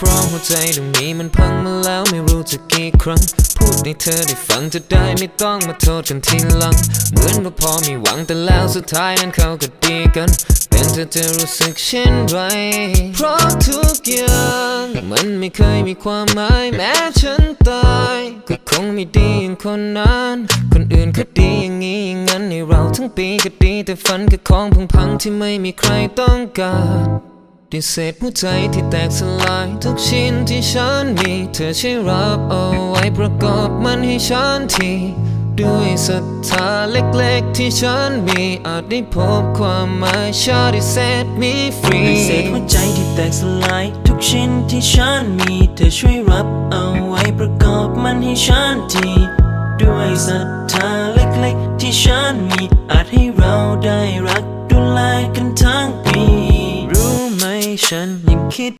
เพราะหัวใจดวงนี้มันพังมาแล้วไม่รู้จะกี่ครั้ง พูดให้เธอได้ฟังจะได้ไม่ต้องมาโทษกันทีหลัง เหมือนว่าพอมีหวังแต่แล้วสุดท้ายนั้นเขาก็ดีกัน เป็นเธอจะรู้สึกเช่นไร เพราะทุกอย่างมันไม่เคยมีความหมายแม้ฉันตายก็คงไม่ดีอย่างคนนั้น คนอื่นก็ดีอย่างนี้อย่างนั้นในเราทั้งปีก็ดีแต่ฝันก็ของพังพังๆที่ไม่มีใครต้องการ ด้วยเศษหัวใจที่แตกสลาย ทุกชิ้นที่ฉันมี เธอช่วยรับเอาไว้ประกอบมันให้ฉันทีด้วยศรัทธาเล็กๆที่ฉันมีอาจได้พบความหมายชาติเศษมีฟรีเศษหัวใจที่แตกสลาย ทุกชิ้นที่ฉันมี เธอช่วยรับเอาไว้ประกอบมันให้ฉันทีด้วยศรัทธาเล็กๆที่ฉันมีอาจให้เราได้รักดูแลกันทั้งป ฉันยังคิด